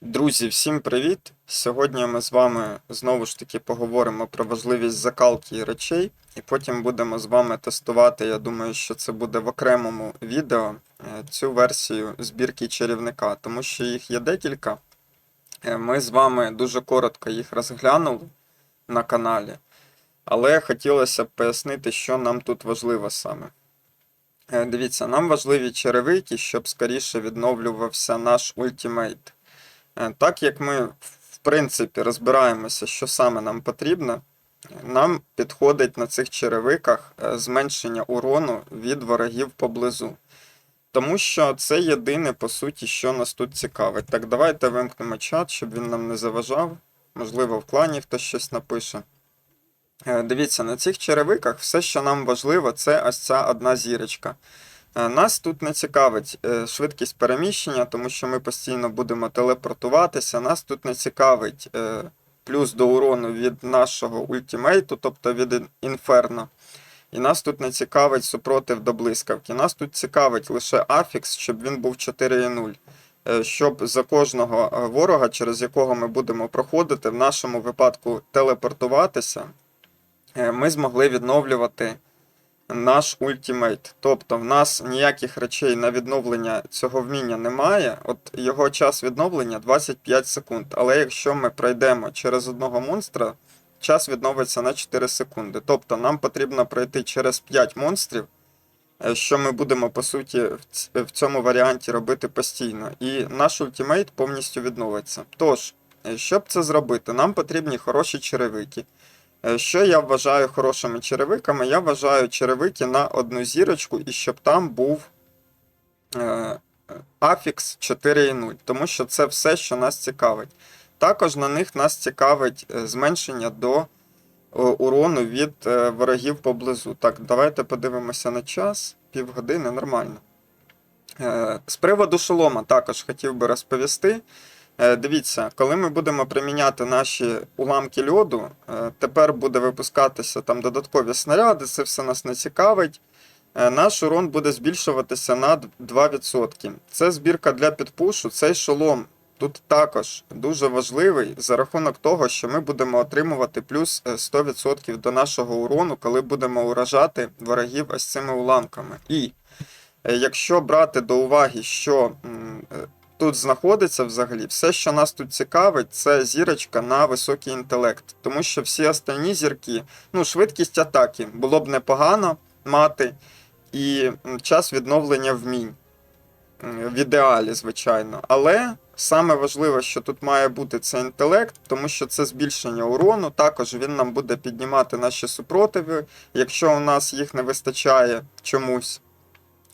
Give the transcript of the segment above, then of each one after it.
Друзі, всім привіт! Сьогодні ми з вами знову ж таки поговоримо про важливість закалки речей, і потім будемо з вами тестувати. Я думаю, що це буде в окремому відео е, цю версію збірки чарівника, тому що їх є декілька. Е, Ми з вами дуже коротко їх розглянули на каналі, але хотілося б пояснити, що нам тут важливо саме. Е, Дивіться, нам важливі черевики, щоб скоріше відновлювався наш ультимейт. Е, Так як ми, в принципі, розбираємося, що саме нам потрібно, нам підходить на цих черевиках е, зменшення урону від ворогів поблизу. Тому що це єдине, по суті, що нас тут цікавить. Так, давайте вимкнемо чат, щоб він нам не заважав. Можливо, в клані хтось щось напише. Е, Дивіться, на цих черевиках все, що нам важливо, це ось ця одна зірочка. Е, Нас тут не цікавить е, швидкість переміщення, тому що ми постійно будемо телепортуватися. Нас тут не цікавить е, плюс до урону від нашого ультимейту, тобто від ін- інферно. І нас тут не цікавить супротив до блискавки. Нас тут цікавить лише афікс, щоб він був 4.0. Е, Щоб за кожного ворога, через якого ми будемо проходити, в нашому випадку телепортуватися, ми змогли відновлювати наш ультимейт. Тобто в нас ніяких речей на відновлення цього вміння немає. От його час відновлення 25 секунд. Але якщо ми пройдемо через одного монстра, час відновиться на 4 секунди. Тобто нам потрібно пройти через 5 монстрів, е, що ми будемо по суті в цьому варіанті робити постійно. І наш ультимейт повністю відновиться. Тож, е, щоб це зробити, нам потрібні хороші черевики. Е, Що я вважаю хорошими черевиками? Я вважаю черевики на одну зірочку і щоб там був е, Афікс 4.0, тому що це все, що нас цікавить. Також на них нас цікавить е, зменшення до урону від ворогів поблизу. Так, давайте подивимося на час. Півгодини, нормально. З приводу шолома також хотів би розповісти. Е, Дивіться, коли ми будемо приміняти наші уламки льоду, е, тепер буде випускатися там додаткові снаряди, це все нас не цікавить. Е, Наш урон буде збільшуватися на 2%. Це збірка для підпушу, цей шолом тут також дуже важливий за рахунок того, що ми будемо отримувати плюс е, 100% до нашого урону, коли будемо уражати ворогів ось цими уламками. І якщо брати до уваги, що тут знаходиться взагалі, все, що нас тут цікавить, це зірочка на високий інтелект. Тому що всі останні зірки, ну, швидкість атаки було б непогано мати, і час відновлення вмінь. В ідеалі, звичайно. Але саме важливе, що тут має бути, це інтелект, тому що це збільшення урону. Також він нам буде піднімати наші супротиви, якщо у нас їх не вистачає чомусь.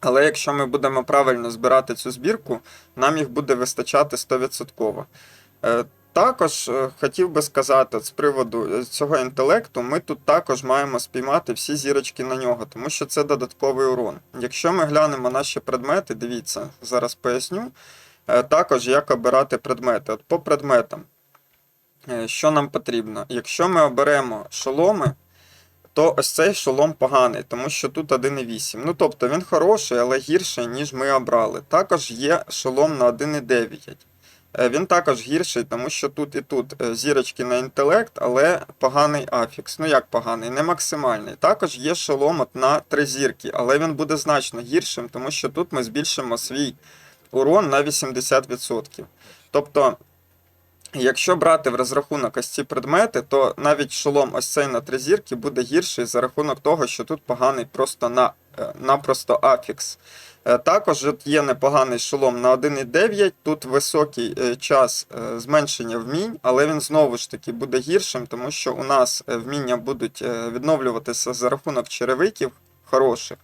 Але якщо ми будемо правильно збирати цю збірку, нам їх буде вистачати 100%. Е, Також е, хотів би сказати з приводу е, цього інтелекту, ми тут також маємо спіймати всі зірочки на нього, тому що це додатковий урон. Якщо ми глянемо наші предмети, дивіться, зараз поясню. Також як обирати предмети. От по предметам, що нам потрібно? Якщо ми оберемо шоломи, то ось цей шолом поганий, тому що тут 1,8. Ну тобто він хороший, але гірший, ніж ми обрали. Також є шолом на 1,9. Е, Він також гірший, тому що тут і тут е, зірочки на інтелект, але поганий афікс. Ну як поганий, не максимальний. Також є шолом на 3 зірки, але він буде значно гіршим, тому що тут ми збільшимо свій урон на 80%. Тобто, якщо брати в розрахунок ось ці предмети, то навіть шолом ось цей на 3 зірки буде гірший за рахунок того, що тут поганий просто на, е, напросто афікс. Е, Також є непоганий шолом на 1,9. Тут високий е, час зменшення вмінь, але він знову ж таки буде гіршим, тому що у нас вміння будуть відновлюватися за рахунок черевиків хороших.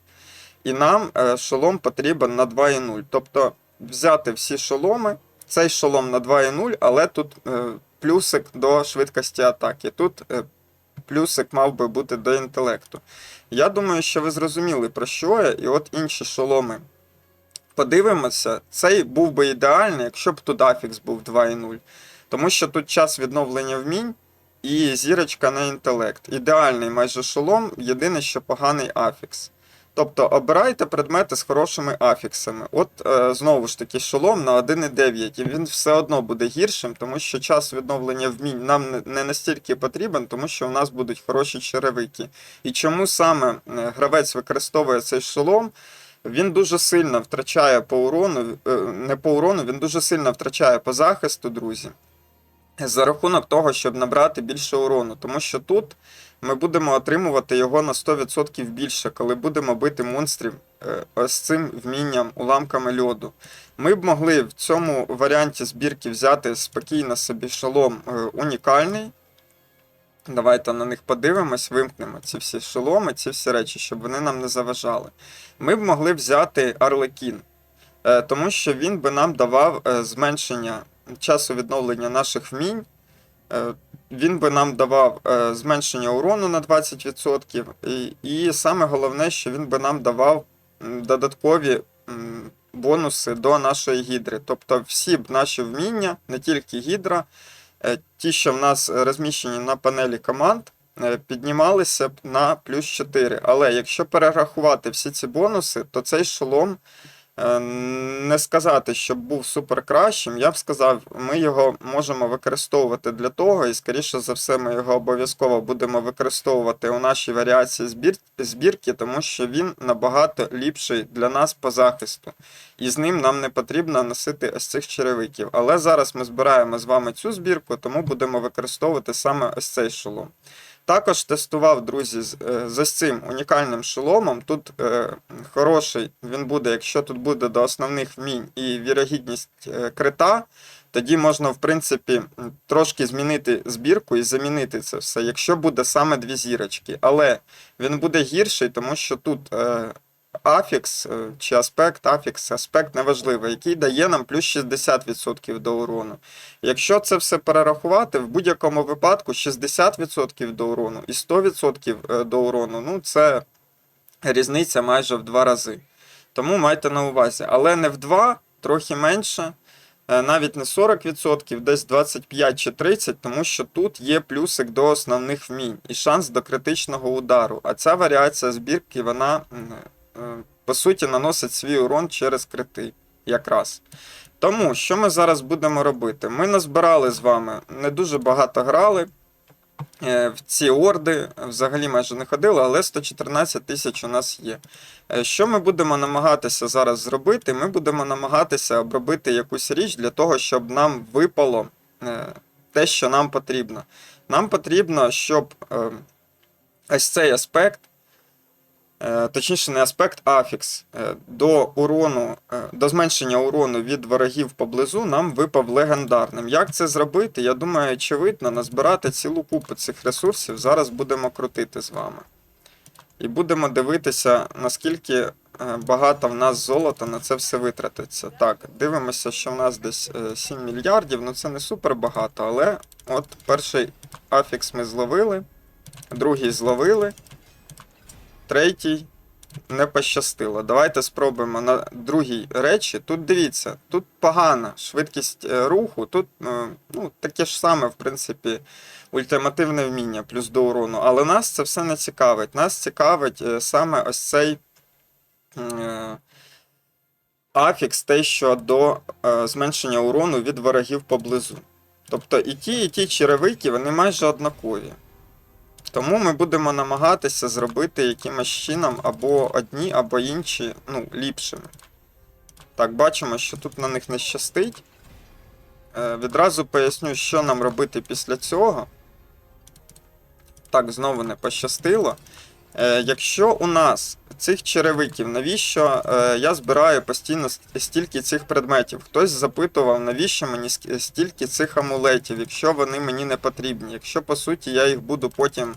І нам шолом потрібен на 2,0. Тобто взяти всі шоломи, цей шолом на 2,0, але тут е, плюсик до швидкості атаки. Тут е, плюсик мав би бути до інтелекту. Я думаю, що ви зрозуміли про що я, і от інші шоломи. Подивимося, цей був би ідеальний, якщо б тут афікс був 2.0. Тому що тут час відновлення вмінь і зірочка на інтелект. Ідеальний майже шолом, єдине, що поганий афікс. Тобто обирайте предмети з хорошими афіксами. От е, знову ж таки, шолом на 1,9, і він все одно буде гіршим, тому що час відновлення вмінь нам не- настільки потрібен, тому що у нас будуть хороші черевики. І чому саме е, гравець використовує цей шолом? Він дуже сильно втрачає по урону, е, не по урону, він дуже сильно втрачає по захисту, друзі. За рахунок того, щоб набрати більше урону. Тому що тут ми будемо отримувати його на 100% більше, коли будемо бити монстрів е, ось цим вмінням уламками льоду. Ми б могли в цьому варіанті збірки взяти спокійно собі шолом е, унікальний. Давайте на них подивимось, вимкнемо ці всі шоломи, ці всі речі, щоб вони нам не заважали. Ми б могли взяти Арлекін, е, тому що він би нам давав е, зменшення часу відновлення наших вмінь. Е, Він би нам давав е, зменшення урону на 20%, і, і саме головне, що він би нам давав додаткові бонуси до нашої гідри. Тобто всі б наші вміння, не тільки гідра, е, ті, що в нас розміщені на панелі команд, піднімалися б на плюс 4. Але якщо перерахувати всі ці бонуси, то цей шолом не сказати, щоб був супер кращим. Я б сказав, ми його можемо використовувати для того, і скоріше за все, ми його обов'язково будемо використовувати у нашій варіації збір... збірки, тому що він набагато ліпший для нас по захисту. І з ним нам не потрібно носити ось цих черевиків. Але зараз ми збираємо з вами цю збірку, тому будемо використовувати саме ось цей шолом. Також тестував, друзі, з, е, цим унікальним шоломом. Тут е, хороший він буде, якщо тут буде до основних вмінь і вірогідність е, крита, тоді можна, в принципі, трошки змінити збірку і замінити це все, якщо буде саме дві зірочки. Але він буде гірший, тому що тут е, афікс е, чи аспект, афікс, аспект неважливо, який дає нам плюс 60% до урону. Якщо це все перерахувати, в будь-якому випадку 60% до урону і 100% е, до урону, ну це різниця майже в два рази. Тому майте на увазі. Але не в два, трохи менше, е, навіть не 40%, десь 25 чи 30, тому що тут є плюсик до основних вмінь і шанс до критичного удару. А ця варіація збірки, вона по суті наносить свій урон через крити якраз. Тому що ми зараз будемо робити? Ми назбирали з вами не дуже багато грали. е, В ці орди взагалі майже не ходили, але 114 тисяч у нас є. Е, Що ми будемо намагатися зараз зробити? Ми будемо намагатися обробити якусь річ для того, щоб нам випало е, те, що нам потрібно. Нам потрібно, щоб е, ось цей аспект, е, точніше, не аспект, афікс, е, до урону, е, до зменшення урону від ворогів поблизу нам випав легендарним. Як це зробити? Я думаю, очевидно, назбирати цілу купу цих ресурсів зараз будемо крутити з вами. І будемо дивитися, наскільки е, багато в нас золота на це все витратиться. Так, дивимося, що в нас десь е, 7 мільярдів. Ну це не супер багато, але от перший афікс ми зловили, другий зловили, третій не пощастило. Давайте спробуємо на другій речі. Тут дивіться, тут погана швидкість е, руху, тут е, ну, таке ж саме, в принципі, ультимативне вміння плюс до урону. Але нас це все не цікавить. Нас цікавить е, саме ось цей афікс, те, що до е, зменшення урону від ворогів поблизу. Тобто і ті, і ті черевики, вони майже однакові. Тому ми будемо намагатися зробити якимось чином або одні, або інші ну, ліпшими. Так, бачимо, що тут на них не щастить. Е, відразу поясню, що нам робити після цього. Так, знову не пощастило. Е, якщо у нас цих черевиків, навіщо е, я збираю постійно стільки цих предметів? Хтось запитував, навіщо мені стільки цих амулетів, якщо вони мені не потрібні. Якщо по суті я їх буду потім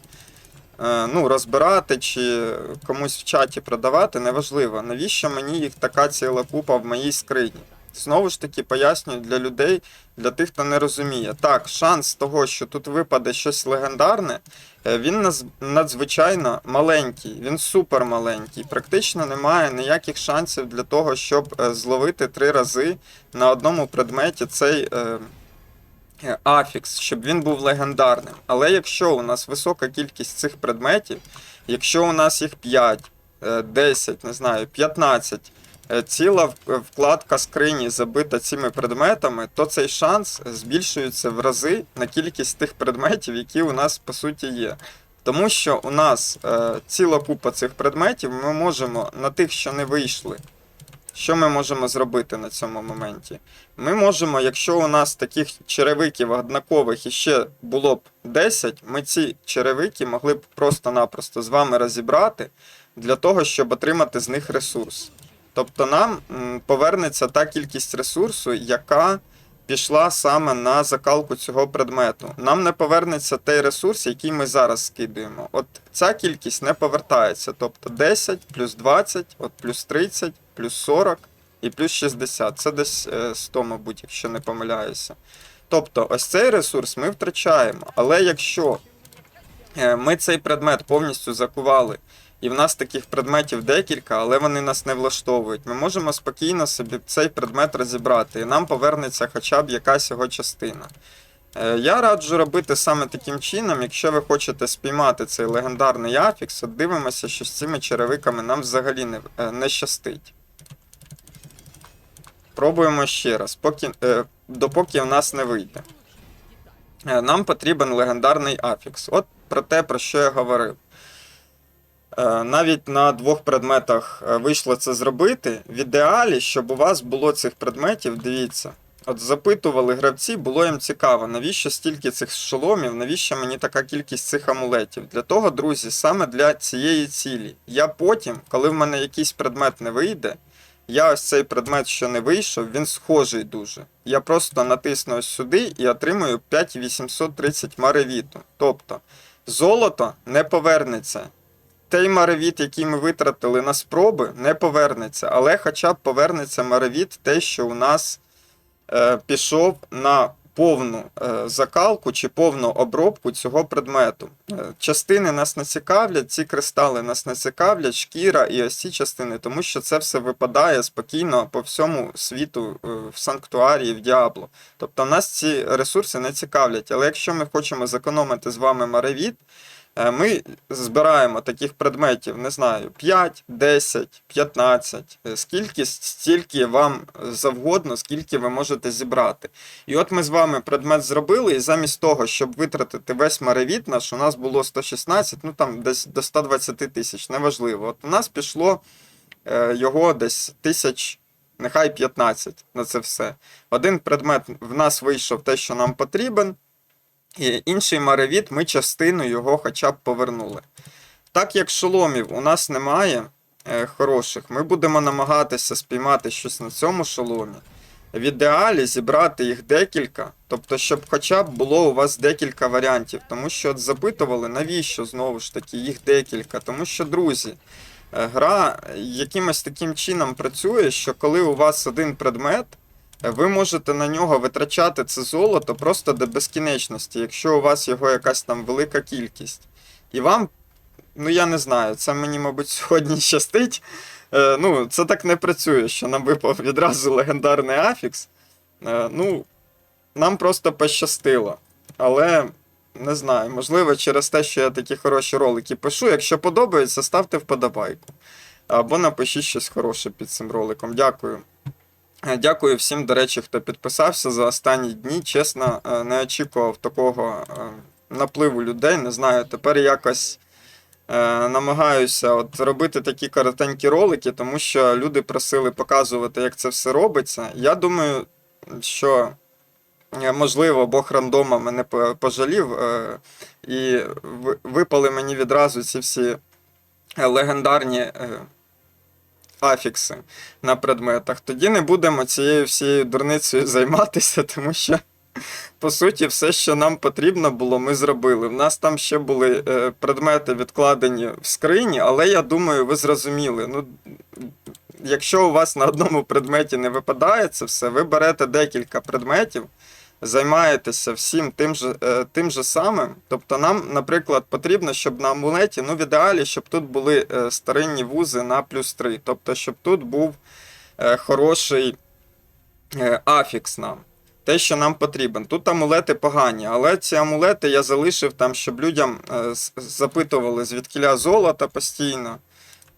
е, ну, розбирати чи комусь в чаті продавати, неважливо. Навіщо мені їх така ціла купа в моїй скрині? Знову ж таки, пояснюю для людей, для тих, хто не розуміє. Так, шанс того, що тут випаде щось легендарне, е, він надзвичайно маленький, він супер маленький. Практично немає ніяких шансів для того, щоб е, зловити три рази на одному предметі цей е, афікс, щоб він був легендарним. Але якщо у нас висока кількість цих предметів, якщо у нас їх 5, е, 10, не знаю, 15, е, ціла вкладка скрині забита цими предметами, то цей шанс збільшується в рази на кількість тих предметів, які у нас по суті є. Тому що у нас е, ціла купа цих предметів, ми можемо на тих, що не вийшли. Що ми можемо зробити на цьому моменті? Ми можемо, якщо у нас таких черевиків однакових іще було б 10, ми ці черевики могли б просто-напросто з вами розібрати для того, щоб отримати з них ресурс. Тобто нам повернеться та кількість ресурсу, яка пішла саме на закалку цього предмету. Нам не повернеться той ресурс, який ми зараз скидуємо. От ця кількість не повертається. Тобто 10 плюс 20, от плюс 30, плюс 40 і плюс 60. Це десь е, 100, мабуть, якщо не помиляюся. Тобто, ось цей ресурс ми втрачаємо. Але якщо е, ми цей предмет повністю закували, і в нас таких предметів декілька, але вони нас не влаштовують, ми можемо спокійно собі цей предмет розібрати, і нам повернеться хоча б якась його частина. Е, Я раджу робити саме таким чином, якщо ви хочете спіймати цей легендарний афікс, от дивимося, що з цими черевиками нам взагалі не, е, не щастить. Пробуємо ще раз, поки, е, допоки в нас не вийде. Нам потрібен легендарний афікс. От про те, про що я говорив. Е, Навіть на двох предметах е, вийшло це зробити. В ідеалі, щоб у вас було цих предметів, дивіться. От запитували гравці, було їм цікаво, навіщо стільки цих шоломів, навіщо мені така кількість цих амулетів. Для того, друзі, саме для цієї цілі. Я потім, коли в мене якийсь предмет не вийде, я ось цей предмет, що не вийшов, він схожий дуже. Я просто натисну ось сюди і отримую 5830 маревіту. Тобто, золото не повернеться. Той маревіт, який ми витратили на спроби, не повернеться, але хоча б повернеться маревіт, те, що у нас е, пішов на повну е, закалку чи повну обробку цього предмету. Е, частини нас не цікавлять, ці кристали нас не цікавлять, шкіра і ось ці частини, тому що це все випадає спокійно по всьому світу е, в санктуарії, в Діабло. Тобто нас ці ресурси не цікавлять. Але якщо ми хочемо зекономити з вами маревіт, Ми збираємо таких предметів, не знаю, 5, 10, 15, е, скільки стільки вам завгодно, скільки ви можете зібрати. І от ми з вами предмет зробили, і замість того, щоб витратити весь маревіт наш, у нас було 116, ну там десь до 120 тисяч, неважливо. От у нас пішло е, його десь тисяч. Нехай 15 на це все. Один предмет в нас вийшов те, що нам потрібен. Інший маревіт ми частину його хоча б повернули. Так як шоломів у нас немає е, хороших, ми будемо намагатися спіймати щось на цьому шоломі. В ідеалі зібрати їх декілька, тобто, щоб хоча б було у вас декілька варіантів. Тому що от запитували, навіщо знову ж таки їх декілька. Тому що, друзі, е, гра якимось таким чином працює, що коли у вас один предмет, ви можете на нього витрачати це золото просто до безкінечності, якщо у вас його якась там велика кількість. І вам, ну я не знаю, це мені, мабуть, сьогодні щастить. Е, ну, це так не працює, що нам випав відразу легендарний афікс. Е, ну, нам просто пощастило. Але не знаю, можливо, через те, що я такі хороші ролики пишу. Якщо подобається, ставте вподобайку. Або напишіть щось хороше під цим роликом. Дякую. Дякую всім, до речі, хто підписався за останні дні. Чесно, е, не очікував такого е, напливу людей. Не знаю, тепер якось е, намагаюся от робити такі коротенькі ролики, тому що люди просили показувати, як це все робиться. Я думаю, що. Можливо, Бог рандома мене по- пожалів, і випали мені відразу ці всі легендарні афікси на предметах. Тоді не будемо цією всією дурницею займатися, тому що, по суті, все, що нам потрібно було, ми зробили. В нас там ще були е, предмети відкладені в скрині, але я думаю, ви зрозуміли. Ну, якщо у вас на одному предметі не випадає це все, ви берете декілька предметів. Займаєтеся всім тим же, е, тим же самим. Тобто нам, наприклад, потрібно, щоб на амулеті, ну в ідеалі, щоб тут були е, старинні вузи на плюс 3. Тобто, щоб тут був е, хороший афікс нам. Те, що нам потрібен. Тут амулети погані, але ці амулети я залишив там, щоб людям запитували, звідкиля золота постійно.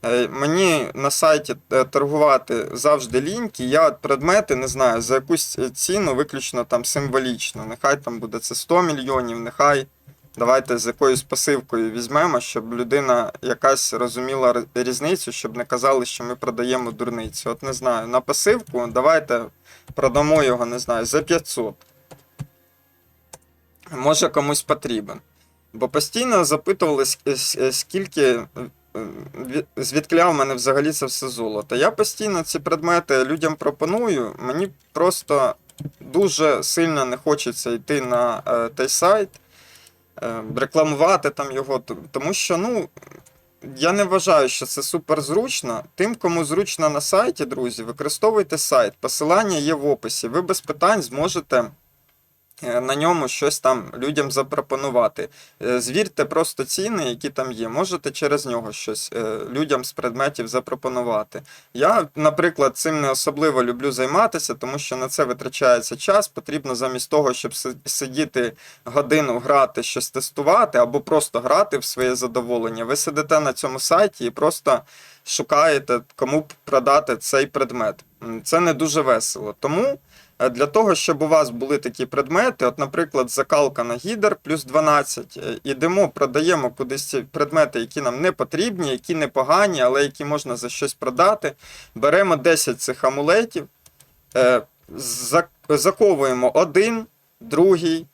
Е, Мені на сайті е, торгувати завжди ліньки. Я предмети не знаю за якусь ціну, виключно там символічно. Нехай там буде це 100 мільйонів, нехай давайте з якоюсь пасивкою візьмемо, щоб людина якась розуміла різницю, щоб не казали, що ми продаємо дурницю. От не знаю, на пасивку давайте продамо його, не знаю, за 500. Може комусь потрібен. Бо постійно запитували, скільки е, від- звідкля в мене взагалі це все золото. Я постійно ці предмети людям пропоную. Мені просто дуже сильно не хочеться йти на е, той сайт, е, рекламувати там його, тому що, ну. Я не вважаю, що це супер зручно. Тим, кому зручно на сайті, друзі, використовуйте сайт. Посилання є в описі. Ви без питань зможете на ньому щось там людям запропонувати. Е, Звірте просто ціни, які там є. Можете через нього щось е, людям з предметів запропонувати. Я, наприклад, цим не особливо люблю займатися, тому що на це витрачається час. Потрібно замість того, щоб сидіти годину грати, щось тестувати, або просто грати в своє задоволення. Ви сидите на цьому сайті і просто шукаєте, кому продати цей предмет. Це не дуже весело. Тому. Для того, щоб у вас були такі предмети, от, наприклад, закалка на гідер плюс 12, е, ідемо, продаємо кудись ці предмети, які нам не потрібні, які непогані, але які можна за щось продати. Беремо 10 цих амулетів, е, заковуємо один, другий,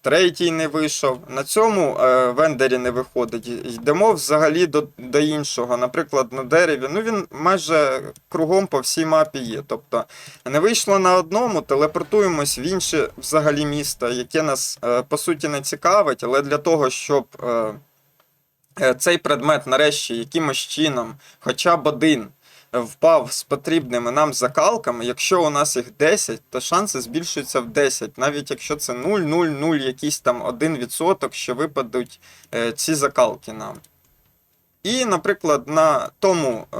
третій не вийшов. На цьому е, вендері не виходить. Йдемо взагалі до, до іншого. Наприклад, на дереві. Ну він майже кругом по всій мапі є. Тобто не вийшло на одному, телепортуємось в інше взагалі місто, яке нас е, по суті не цікавить, але для того, щоб е, е, цей предмет нарешті якимось чином, хоча б один, е, впав з потрібними нам закалками, якщо у нас їх 10, то шанси збільшуються в 10, навіть якщо це 0,00 якийсь там 1%, що випадуть е, ці закалки нам. І, наприклад, на тому е,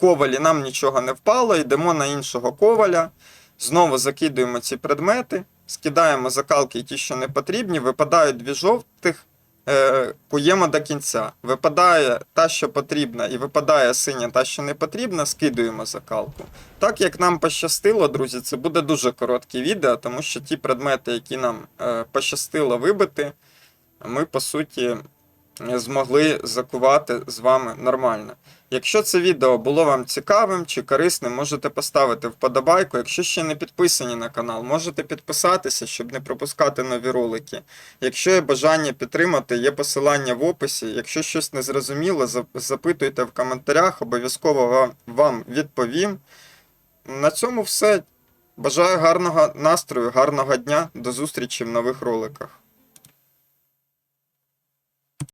ковалі нам нічого не впало, йдемо на іншого коваля, знову закидуємо ці предмети, скидаємо закалки ті, що не потрібні, випадають дві жовтих, куємо до кінця. Випадає та, що потрібна, і випадає синя та, що не потрібна, скидуємо закалку. Так як нам пощастило, друзі, це буде дуже коротке відео, тому що ті предмети, які нам е, пощастило вибити, ми по суті змогли закувати з вами нормально. Якщо це відео було вам цікавим чи корисним, можете поставити вподобайку. Якщо ще не підписані на канал, можете підписатися, щоб не пропускати нові ролики. Якщо є бажання підтримати, є посилання в описі. Якщо щось не зрозуміло, запитуйте в коментарях, обов'язково вам, відповім. На цьому все. Бажаю гарного настрою, гарного дня. До зустрічі в нових роликах.